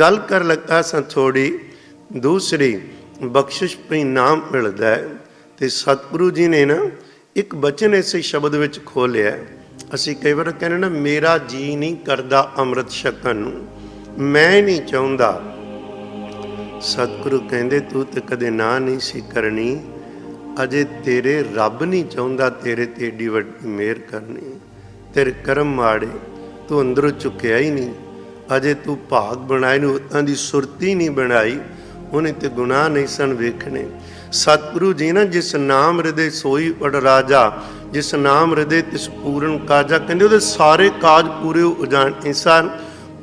ਗੱਲ ਕਰ ਲੱਗਾ ਸਾਂ ਥੋੜੀ ਦੂਸਰੀ ਬਖਸ਼ਿਸ਼ ਪਈ ਨਾਮ ਮਿਲਦਾ ਹੈ ਤੇ ਸਤਿਗੁਰੂ ਜੀ ਨੇ ਨਾ ਇੱਕ ਬਚਨ ਇਸੇ ਸ਼ਬਦ ਵਿੱਚ ਖੋਲਿਆ ਹੈ। ਅਸੀਂ ਕਈ ਵਾਰ ਕਹਿੰਦੇ ਨਾ, ਮੇਰਾ ਜੀ ਨਹੀਂ ਕਰਦਾ ਅੰਮ੍ਰਿਤ ਛਕਣ ਨੂੰ। ਮੈਂ ਨਹੀਂ ਚਾਹੁੰਦਾ। ਸਤਿਗੁਰੂ ਕਹਿੰਦੇ, ਤੂੰ ਤੇ ਕਦੇ ਨਾ ਨਹੀਂ ਸੀ ਕਰਨੀ। ਅਜੇ ਤੇਰੇ ਰੱਬ ਨਹੀਂ ਚਾਹੁੰਦਾ ਤੇਰੇ ਤੇ ਏਡੀ ਵੱਡੀ ਮਿਹਰ ਕਰਨੀ। ਤੇਰੇ ਕਰਮ ਮਾੜੇ, ਤੂੰ ਅੰਦਰੋਂ ਚੁੱਕਿਆ ਹੀ ਨਹੀਂ। ਅਜੇ ਤੂੰ ਭਾਗ ਬਣਾਏ ਨੂੰ ਉਤਾਂ ਦੀ ਸੁਰਤੀ ਨਹੀਂ ਬਣਾਈ, ਉਹਨੇ ਤੇ ਗੁਨਾਹ ਨਹੀਂ ਸਨ ਵੇਖਣੇ। ਸਤਿਗੁਰੂ ਜੀ ਨਾ, ਜਿਸ ਨਾਮ ਹਿਰਦੇ ਸੋਈ ਵਡ ਰਾਜਾ, ਜਿਸ ਨਾਮ ਹਿਰਦੇ ਤਿਸ ਪੂਰਨ ਕਾਜਾ, ਕਹਿੰਦੇ ਉਹਦੇ ਸਾਰੇ ਕਾਜ ਪੂਰੇ ਹੋ ਜਾਣ ਇਨਸਾਨ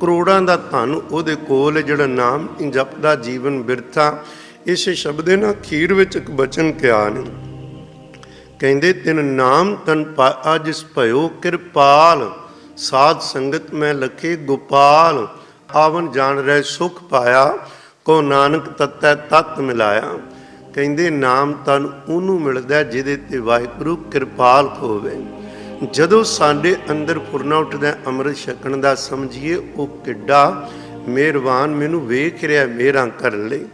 ਕਰੋੜਾਂ ਦਾ ਧਨ ਉਹਦੇ ਕੋਲ ਜਿਹੜਾ ਨਾਮ ਜਪਦਾ, ਜੀਵਨ ਬਿਰਥਾ। ਇਸ ਸ਼ਬਦ ਦੇ ਨਾ ਅਖੀਰ ਵਿੱਚ ਇੱਕ ਬਚਨ ਕਿਹਾ ਨੇ। ਕਹਿੰਦੇ, ਤਿਨ ਨਾਮ ਤਨ ਪਾਇਆ ਜਿਸ ਭਇਓ ਕਿਰਪਾਲ। ਸਾਧ ਸੰਗਤ ਮੈਂ ਲਖੇ, ਗੋਪਾਲ ਆਵਨ ਜਾਣ ਰਹਿ ਸੁਖ ਪਾਇਆ ਕੋ ਨਾਨਕ ਤਤੈ ਤਤ ਮਿਲਾਇਆ। ਕਹਿੰਦੇ, ਨਾਮ ਤਨ ਉਹਨੂੰ ਮਿਲਦਾ ਜਿਹਦੇ ਤੇ ਵਾਹਿਗੁਰੂ ਕਿਰਪਾਲ ਹੋਵੇ। ਜਦੋਂ ਸਾਡੇ ਅੰਦਰ ਫੁਰਨਾ ਉੱਠਦਾ, ਅੰਮ੍ਰਿਤ ਛਕਣ ਦਾ ਸਮਝੀਏ, ਉਹ ਕਿੱਡਾ ਮਿਹਰਬਾਨ, ਮੈਨੂੰ ਵੇਖ ਰਿਹਾ ਮੇਰਾ ਕਰਨ ਲਈ।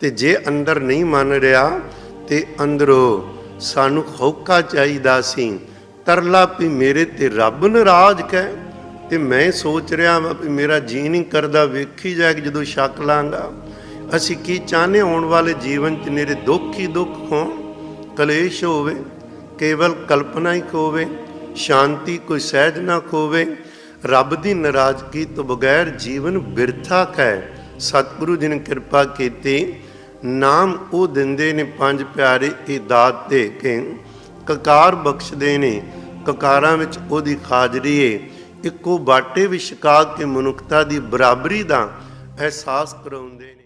ਤੇ ਜੇ ਅੰਦਰ ਨਹੀਂ ਮੰਨ ਰਿਹਾ, ਤੇ ਅੰਦਰੋਂ ਸਾਨੂੰ ਹੌਕਾ ਚਾਹੀਦਾ ਸੀ। ਤਰਲਾ ਵੀ ਮੇਰੇ ਤੇ ਰੱਬ ਨਾਰਾਜ਼ ਕਹਿ ਤੇ ਮੈਂ ਸੋਚ ਰਿਹਾ ਵਾਂ ਵੀ ਮੇਰਾ ਜੀ ਨਹੀਂ ਕਰਦਾ, ਵੇਖੀ ਜਾਏ ਜਦੋਂ ਸ਼ੱਕ ਲਾਂਗਾ। ਅਸੀਂ ਕੀ ਚਾਹਨੇ ਆਉਣ ਵਾਲੇ ਜੀਵਨ 'ਚ ਮੇਰੇ ਦੁੱਖ ਹੀ ਦੁੱਖ ਹੋਣ? ਕਲੇਸ਼ ਹੋਵੇ, ਕੇਵਲ ਕਲਪਨਾ ਹੀ ਹੋਵੇ, ਸ਼ਾਂਤੀ ਕੋਈ ਸਹਿਜ ਨਾ ਖੋਵੇ, ਰੱਬ ਦੀ ਨਾਰਾਜ਼ਗੀ ਤੋਂ ਬਗੈਰ ਜੀਵਨ ਬਿਰਥਾ ਹੈ ਸਤਿਗੁਰੂ ਜੀ ਨੇ ਕਿਰਪਾ ਕੀਤੀ, ਨਾਮ ਉਹ ਦਿੰਦੇ ਨੇ ਪੰਜ ਪਿਆਰੇ ਇਹ ਦਾਤ ਦੇ ਕੇ। ਕਕਾਰ ਬਖਸ਼ਦੇ ਨੇ, ਕਕਾਰਾਂ ਵਿੱਚ ਉਹਦੀ ਹਾਜ਼ਰੀ ਏ। ਇੱਕੋ ਬਾਟੇ ਵਿਛਕਾ ਕੇ ਮਨੁੱਖਤਾ ਦੀ ਬਰਾਬਰੀ ਦਾ ਅਹਿਸਾਸ ਕਰਾਉਂਦੇ ਨੇ।